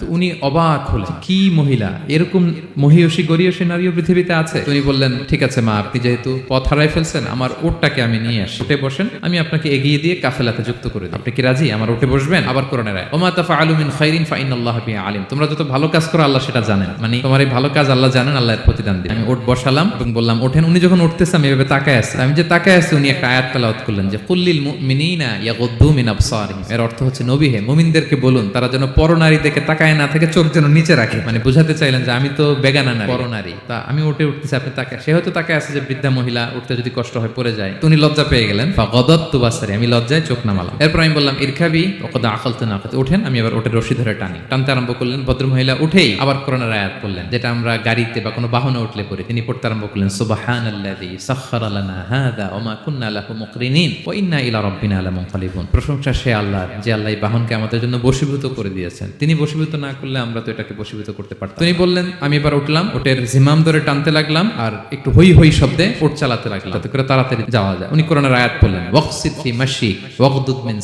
তো উনি অবাক হলেন। কি মহিলা? এরকম মহিয়সী নারীও পৃথিবীতে আছে? উনি বললেন, ঠিক আছে মা, আপনি যেহেতু পথ হারাই ফেলছেন, আমার ওটটাকে আমি নিয়ে আসি। উঠে বসেন, আমি আপনাকে এগিয়ে দিয়ে কাফেলাতে যুক্ত করে দিই। আপনি কি রাজি? আমার উঠে বসবেন? আবার ওমা তাফা খাইরিন ফাইন আল্লাহ আলিম। তোমরা যত ভালো কাজ করো, আল্লাহ সেটা জানেন। মানে তোমার এই ভালো কাজ আল্লাহ জানেন, আল্লাহ এর প্রতিদান দিন। আমি ওট বসালাম এবং বললাম, ওঠেন। উনি যখন উঠতেছে, আমি এভাবে তাকায় আছি আমি যে তাকায় আছি উনি একটা আয়াত তেলাওয়াত করলেন যে কুল্লিল মুমিনিনা মিন এর অর্থ হচ্ছে, নবী হে, মুমিনদেরকে বলুন, তারা যেন পরনারী দেখে তাকায় না থেকে চোখ যেন নিচে রাখে। মানে বুঝাতে চাইলেন যে আমি তো বেগানা নারী। পরনারী তা আমি উঠে উঠতেছি আপনি তাকায় সে হয়তো তাকায় আছে যে বৃদ্ধা মহিলা উঠতে যদি কষ্ট হয় পড়ে যায়। উনি লজ্জা পেয়ে গেলেন। বা গদত্তু বাসারি আমি লজ্জায় চোখ নামালাম। এরপর আমি বললাম ইরখাবি ওকদা আকালতে না ওঠেন আমি আবার ওটে রশি ধরে টানি। টানতে আরম্ভ করলেন ভদ্র মহিলা উঠেই আবার করোনার আয়াত করলেন যেটা আমরা গাড়িতে বা কোনো বাহনে উঠলে পড়ি। তিনি পড়তে আরম্ভ করলেন সুবহানাল্লাযী সাখখারা লানা হাযা ওয়া মা কুন্না লাহু মুকরিনিন ওয়া ইন্না ইলা রাব্বিনা লামুনকালিবুন। প্রশংসা সে আল্লাহর যে আল্লাহ এই বাহনকে আমাদের জন্য বশীভূত করে দিয়েছেন। তিনি বশীভূত না করলে আমরা তো এটাকে বশীভূত করতে পারতাম তিনি বললেন, আমি এবার উঠলাম ওটের জিমাম ধরে টানতে লাগলাম আর একটু হই হই শব্দে ওট চালাতে লাগলাম। করে তাড়াতাড়ি যাওয়া যায়। উনি কোরআনের আয়াত বললেন মিন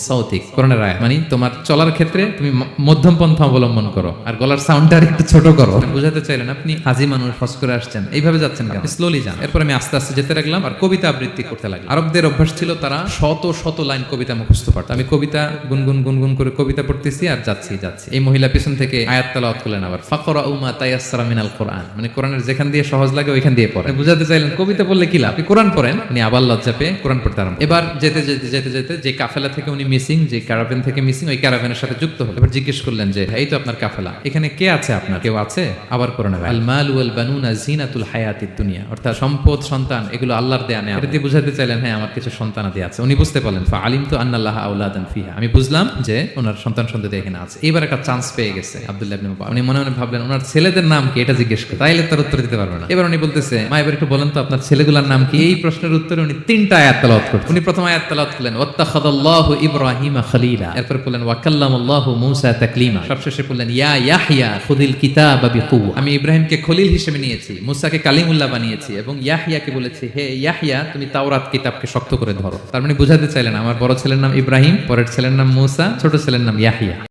কোরআনের আয়াত মানে তোমার চলার ক্ষেত্রে তুমি মধ্যম পন্থা অবলম্বন করো আর গলার সাউন্ডটা একটু ছোট করো। বুঝাতে চাইলেন, আপনি হাজি মানুষ করে আসছেন, এইভাবে যাচ্ছেন কেন? স্লোলি যান। এরপর আমি আস্তে আস্তে যেতে লাগলাম আর কবিতা আবৃত্তি করতে লাগলাম। আরবদের অভ্যাস ছিল তারা শত শত লাইন কবিতা মুখস্থ পারত আমি কবিতা গুনগুন গুনগুন করে কবিতা পড়তেছি আর যাচ্ছি যাচ্ছি। এই মহিলা পিছন থেকে আয়াত তালাওয়াত করলেন আবার। ফাকরা উমা তায়াসসারা মিনাল কোরআন। মানে কোরআনের যেখান দিয়ে সহজ লাগে, ওইখান দিয়ে পড়ে বুঝাতে চাইলেন, কবিতা বললে কি লাভ? কোরআন পড়েন উনি আবার লজ্জা পেয়ে কোরআন পড়তে আরম্ভ এবার যেতে যেতে যেতে যেতে যে কাফেলা থেকে উনি মিসিং যে ক্যারাভেন থেকে মিসিং ওই ক্যারাভেনের সাথে যুক্ত হলো এবার জিজ্ঞেস করলেন যে, এই তো আপনার কাফেলা, এখানে কে আছে আপনার? কেউ আছে? আবার কোরআন আল মাল ওয়াল জিনাতুল দুনিয়া। অর্থাৎ সম্পদ, সন্তান, এগুলো আল্লাহর দেয়া দিয়ে বুঝাতে চাইলেন হ্যাঁ আমার কিছু সন্তান আদি আছে। উনি বুঝতে পারলেন ফা আলিম তো আন্নাল্লাহ আউলাদান ফিহা। আমি বুঝলাম যে, ওনার সন্তান সন্ততি এখানে আছে। এবার একটা চান্স পেয়ে গেছে আব্দুল্লাহ উনি মনে মনে ভাবলেন, ওনার ছেলেদের নাম কি? এটা জিজ্ঞেস করে। তাইলে তার উত্তর দিতে পারবে না। এবার উনি বলতেছে, মা, এবার একটু বলেন তো, আপনার ছেলেগুলোর নাম কি? এই প্রশ্নের উত্তরে উনি তিনটা আয়াত উনি প্রথম আয়াত করলেন খলিলা। এরপর বললেন তাকলিমা। সবশেষে বললেন, ইয়া খুদিল আমি ইব্রাহিমকে খলিল হিসেবে নিয়েছি, মুসাকে কালিমুল্লাহ বানিয়েছি এবং ইয়াহিয়াকে বলেছি, হে ইয়াহিয়া তুমি তাওরাত কিতাবকে শক্ত করে ধরো। তার মানে বুঝাতে চাইলেন, আমার বড় ছেলের নাম ইব্রাহিম, পরের ছেলের নাম মুসা, ছোট ছেলের নাম ইয়াহিয়া